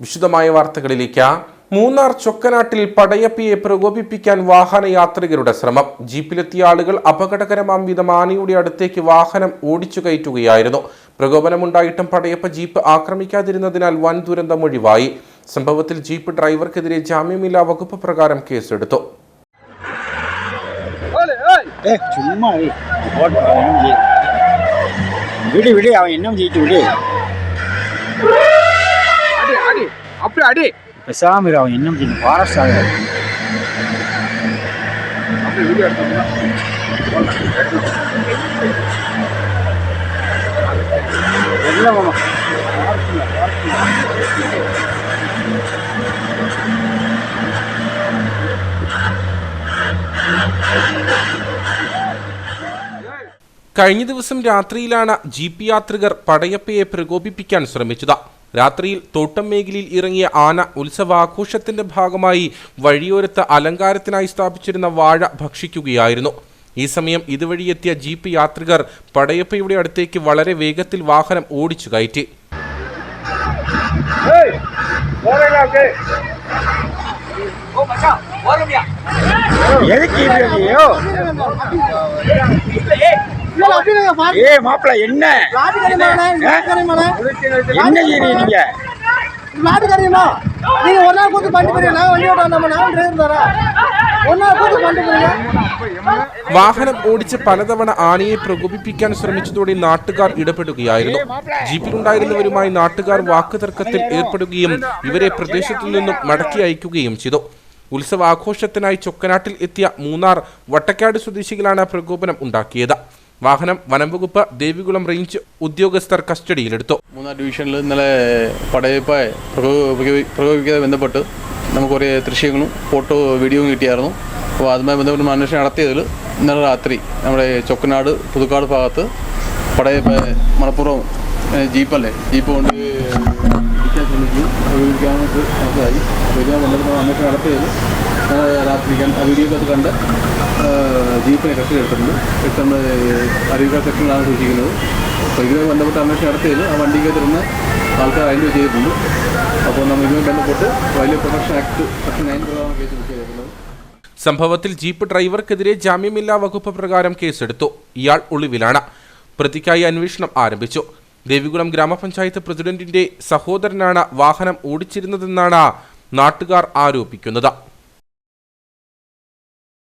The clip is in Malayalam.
വിശദമായ വാർത്തകളിലേക്ക് മൂന്നാർ ചൊക്കനാട്ടിൽ പടയപ്പിയെ പ്രകോപിപ്പിക്കാൻ വാഹനയാത്രികരുടെ ശ്രമം. ജീപ്പിലെത്തിയ ആളുകൾ അപകടകരമാം വിധം ആനയുടെ അടുത്തേക്ക് വാഹനം ഓടിച്ചു കയറ്റുകയായിരുന്നു. പ്രകോപനമുണ്ടായിട്ടും പടയപ്പ ജീപ്പ് ആക്രമിക്കാതിരുന്നതിനാൽ വൻ ദുരന്തമൊഴിവായി സംഭവത്തിൽ ജീപ്പ് ഡ്രൈവർക്കെതിരെ ജാമ്യമില്ലാ വകുപ്പ് പ്രകാരം കേസെടുത്തു. ചുമ്മാ അവൻ എന്നും அப்படி அடி பேசாம இரு அவன் என்ன செய்யணும் ஃபாரஸ்ட் ஆகாது அப்படி வீடியோ எடுத்தோம்னா எல்லாம் மாமா കഴിഞ്ഞ ദിവസം രാത്രിയിലാണ് ജീപ്പ് യാത്രികർ പടയപ്പയെ പ്രകോപിപ്പിക്കാൻ ശ്രമിച്ചത് രാത്രിയിൽ തോട്ടം മേഖലയിൽ ഇറങ്ങിയ ആന ഉത്സവാഘോഷത്തിന്റെ ഭാഗമായി വഴിയോരത്ത് അലങ്കാരത്തിനായി സ്ഥാപിച്ചിരുന്ന വാഴ ഭക്ഷിക്കുകയായിരുന്നു ഈ സമയം ഇതുവഴി എത്തിയ ജീപ്പ് യാത്രികർ പടയപ്പയുടെ അടുത്തേക്ക് വളരെ വേഗത്തിൽ വാഹനം ഓടിച്ചു കയറ്റി ഓ ஏ மாப்பிள்ள என்ன என்ன செய்றீங்க நீங்க நாட்டு தெரியுமா நீங்க ஒரு நாள் கூத்து பண்ணிட்டு போறீங்க நான் வண்டி ஓட்ட நம்ம நான் டிரைவர் தரேன் ஒரு நாள் கூத்து பண்ணிட்டு போறீங்க വാഹനം ഓടിച്ച് പലതവണ ആനയെ പ്രകോപിപ്പിക്കാൻ ശ്രമിച്ചതോടെ നാട്ടുകാർ ഇടപെടുകയായിരുന്നു ജീപ്പിലുണ്ടായിരുന്നവരുമായി നാട്ടുകാർ വാക്കുതർക്കത്തിൽ ഏർപ്പെടുകയും ഇവരെ പ്രദേശത്തു നിന്നും മടക്കി അയക്കുകയും ചെയ്തു ഉത്സവാഘോഷത്തിനായി ചൊക്കനാട്ടിൽ എത്തിയ മൂന്നാർ വട്ടക്കാട് സ്വദേശികളാണ് പ്രകോപനം ഉണ്ടാക്കിയത് വാഹനം വനംവകുപ്പ് ദേവികുളം റേഞ്ച് ഉദ്യോഗസ്ഥർ കസ്റ്റഡിയിലെടുത്തു. മൂന്നാം ഡിവിഷനിൽ ഇന്നലെ പടയപ്പായ പ്രകോപിക്കാതെ ബന്ധപ്പെട്ട് നമുക്ക് കുറേ ദൃശ്യങ്ങളും ഫോട്ടോ വീഡിയോയും കിട്ടിയായിരുന്നു. അപ്പോൾ അതുമായി ബന്ധപ്പെട്ട് അന്വേഷണം നടത്തിയതിൽ ഇന്നലെ രാത്രി നമ്മുടെ ചൊക്കനാട് പുതുക്കാട് ഭാഗത്ത് പടയപ്പ മണപ്പുറം ജീപ്പല്ലേ? ജീപ്പ് കൊണ്ട് ഇടിക്കാൻ ശ്രമിക്കുകയും പ്രകോപിക്കാനായിട്ട് മനസ്സിലായി അന്വേഷണം നടത്തിയതിൽ ഇന്നലെ രാത്രി കണ്ട് ജീപ്പിനെ കസ്റ്റഡി എടുത്തിട്ടുണ്ട് എടുത്തുകൊണ്ട് അരുവിക്കാട് സെക്ഷനിലാണ് സൂക്ഷിക്കുന്നത്. അപ്പോൾ ഇതുമായി ബന്ധപ്പെട്ട് അന്വേഷണം നടത്തിയതിൽ ആ വണ്ടിക്കകത്തിരുന്ന് ആൾക്കാർ ഐഡന്റിഫൈ ചെയ്തിട്ടുണ്ട്. അപ്പോൾ നമ്മൾ ഇതുമായി ബന്ധപ്പെട്ട് wild protection act section nine പ്രകാരമാണ് കേസ് ബുക്ക് ചെയ്തിട്ടുള്ളത് സംഭവത്തിൽ ജീപ്പ് ഡ്രൈവർക്കെതിരെ ജാമ്യമില്ലാ വകുപ്പ് പ്രകാരം കേസെടുത്തു. ഇയാൾ ഒളിവിലാണ്. പ്രതിക്കായി അന്വേഷണം ആരംഭിച്ചു. ദേവികുളം ഗ്രാമപഞ്ചായത്ത് പ്രസിഡന്റിന്റെ സഹോദരനാണ് വാഹനം ഓടിച്ചിരുന്നതെന്നാണ് നാട്ടുകാർ ആരോപിക്കുന്നത്.